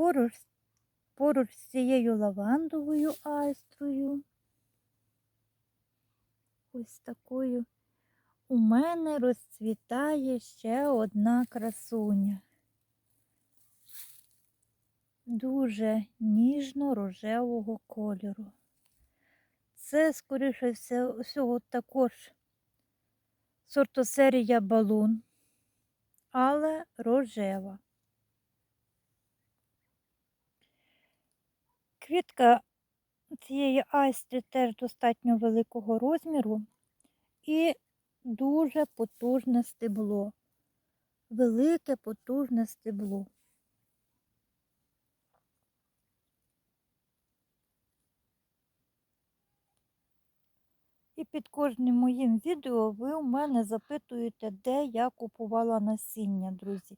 поруч, поруч з цією лавандовою айстрою. Ось такою у мене розцвітає ще одна красуня. Дуже ніжно-рожевого кольору. Це, скоріше всього, також сортосерія балун, але рожева. Квітка цієї айстри теж достатньо великого розміру і дуже потужне стебло. Велике потужне стебло. І під кожним моїм відео ви у мене запитуєте, де я купувала насіння, друзі.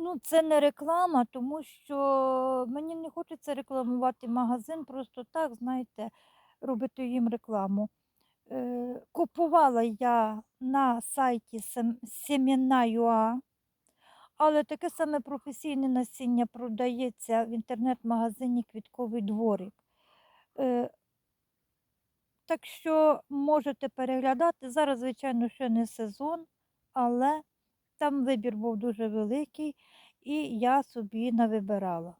Ну, це не реклама, тому що мені не хочеться рекламувати магазин просто так, знаєте, робити їм рекламу. Е, купувала я на сайті Сем- Семена.ua, але таке саме професійне насіння продається в інтернет-магазині Квітковий дворик. Е, так що можете переглядати. Зараз, звичайно, ще не сезон, але там вибір був дуже великий, і я собі навибирала.